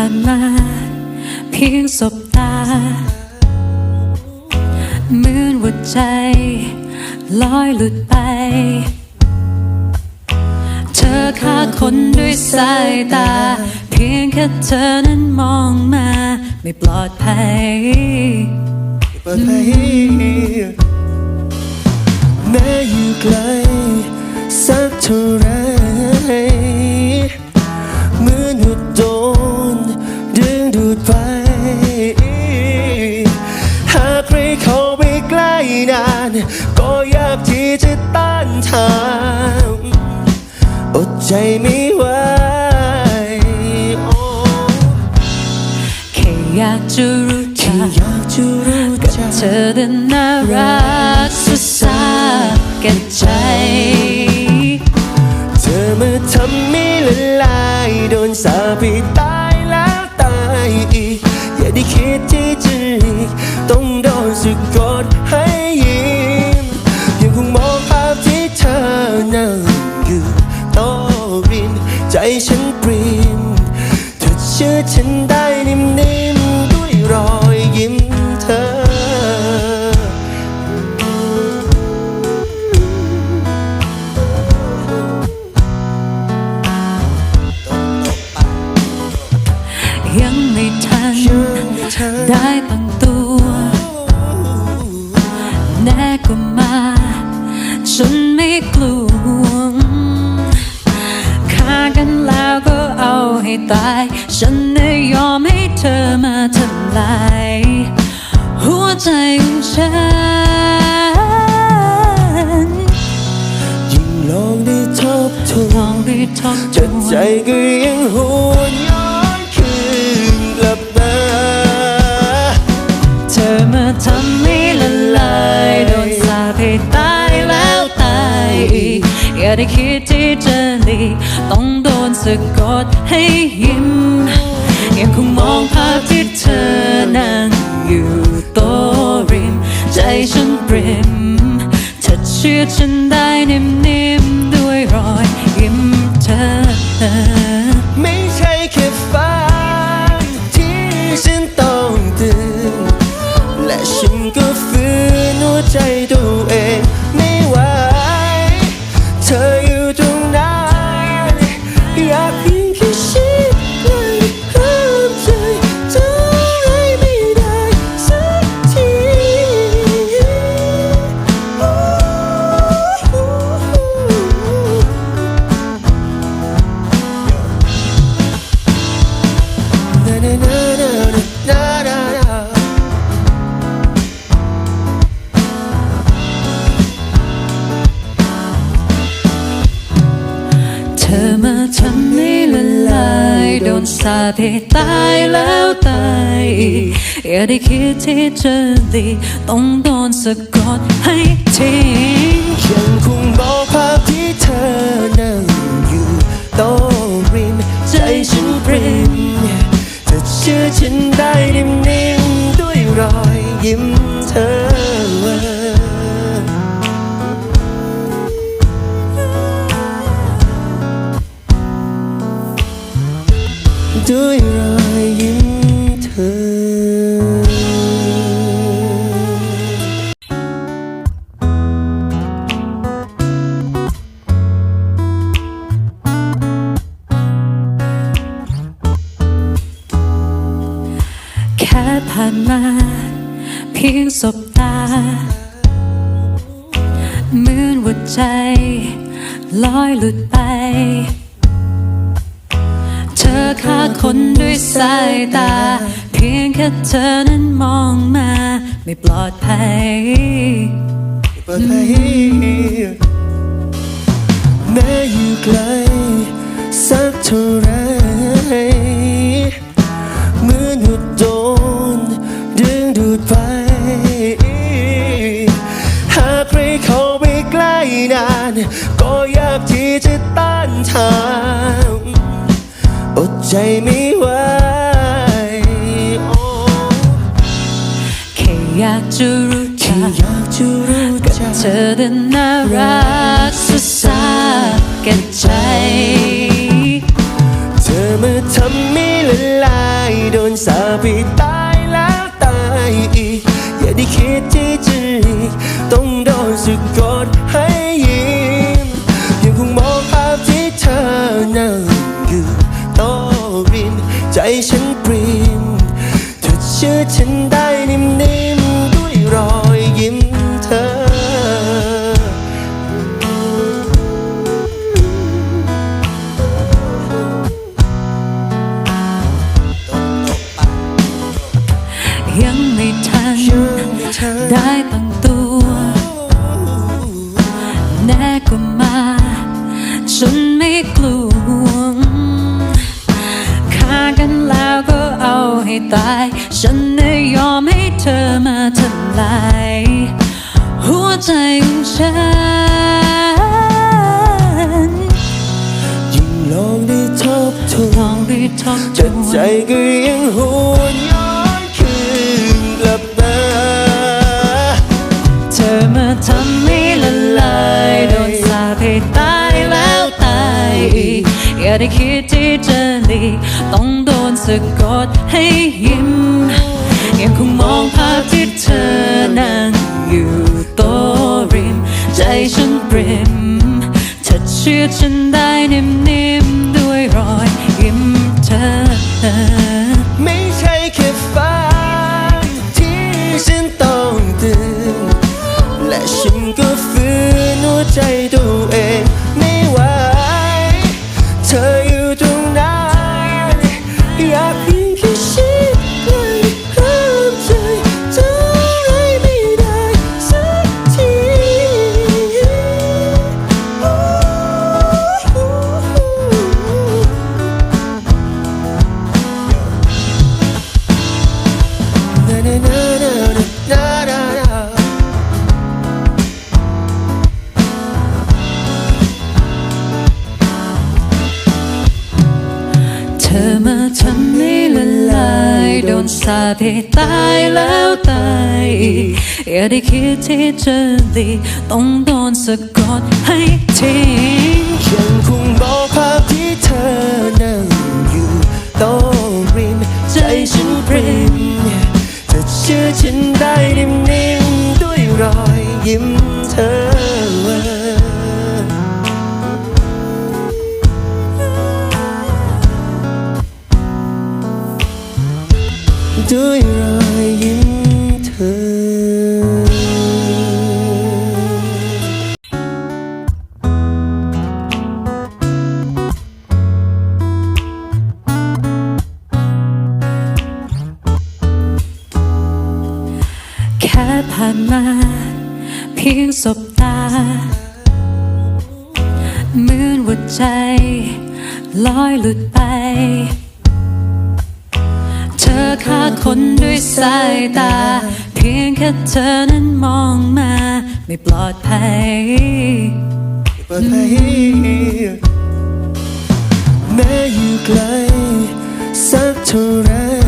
ผ่านมา เพียงสบตา เหมือนว่าใจ ลอยหลุดไป เธอฆ่าคนด้วยสายตา เพียงแค่เธอนั้นมองมา ไม่ปลอดภัยเปิดให้แม้อยู่ไกล สักเท่าไร ใจไม่ไหวโอ้แค่อยากจะรู้จักอยากจะรู้จักเธอเดินน่ารักสุดสาแก่ใจ เธอมาทำไม่ละลายโดนสาปใไม่ทันได้ตั้งตัวแน่ก็มาฉันไม่กลัวฆ่ากันแล้วก็เอาให้ตาย ฉันไม่ยอมให้เธอมาทำลายหัวใจของฉันยิ่งลองได้ทบทวลอนงไปทบทแต่วใจนก็ยังหวนย้อน ได้คิดที่จะหลีกต้องโดนสะกดให้ยิ้ม ยังคงมองภาพที่เธอนั่งอยู่โต๊ะริม ใจฉันปริมเธอเชื่อฉันได้นิ่มๆด้วยรอยยิ้มเธอ อมาทำให้ละลายโดนสาปให้ตายแล้วตายอีกอย่าได้คิดที่จะดีต้องโดนสะกดให้ทิ้งยังคงมองภาพที่เธอนั่งอยู่โต๊ะริมใจฉันปริมเธอเชื่อฉันได้นิ่มๆด้วยรอยยิ้ม ลอยหลุดไป เธอฆ่าคนด้วยสายตา เพียงแค่เธอนั้นมองมา ไม่ปลอดภัยเปิดให้แม้อยู่ไกล สักเท่าไร รู้จักอยากจะรู้จักเธอเดินน่ารักสุดสาแก่ใจ เธอมาทำให้ละลายสาปให้ตายแล้วตายอีก อย่าได้คิดที่จะหลีกต้องโดนสะกดให้ นยังไม่ทันได้ตั้งตัว แน่ก็มา ฉันไม่กลัวฆ่ากันแล้วก็เอาให้ตาย ฉันไม่ยอมให้เธอมาทำลาย หัวใจของฉันยิ่งลองได้ทบทวลอนงได้ทบทแต่วใจนก็ยังหวนย้อน ทำให้ละลายโดนสาปให้ตายแล้วตายอีกอย่าได้คิดที่จะหลีต้องโดนสะกดให้ยิ้มยังคงมองภาพที่เธอนั่งอยู่โต๊ะริม ใจฉันปริมเธอเชื่อฉันได้นิ่มๆด้วยรอยยิ้มเธอ ธอมาทำให้ละลายโดนสาปให้ตายแล้วตายอีกอย่าได้คิดที่จะดีต้องโดนสะกดให้ทิ้งยังคงมองภาพที่เธอนั่งอยู่โต๊ะริมใจฉันปริมเธอเชื่อฉันได้นิ่มๆด้วยรอยยิ้ม สบตาเหมือนหัวใจ ลอยหลุดไป เธอฆ่าคนด้วยสายตา เพียงแค่เธอนั้นมองมา ไม่ปลอดภัยเปิดให้แม้อยู่ไกล สักเท่าไร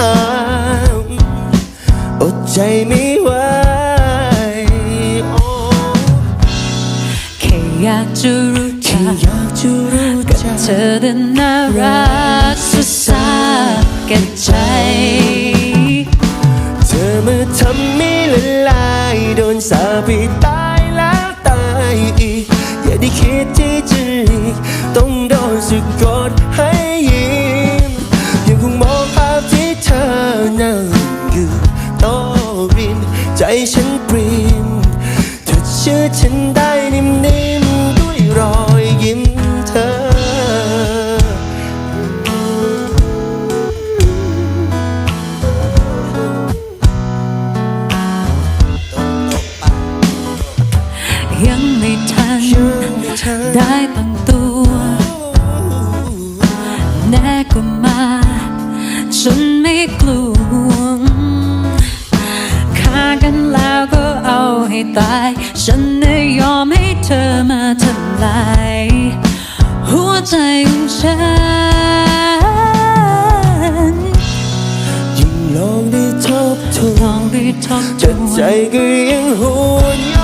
ต้านทานอดใจไม่ไหวโอ้แค่อยากจะรู้แค่จักอยากจะรู้จักเธอเดินน่ารักสุดสาแก่ใจ เธอมาทำให้ละลายโดนสาปให้ตา ได้ตั้งตัวแน่ก็มาฉันไม่กลัวฆ่ากันแล้วก็เอาให้ตาย ฉันไม่ยอมให้เธอมาทำลายหัวใจของฉันยิ่งลองได้ทบทวลอนงได้ทบทจะวใจก็ยังหว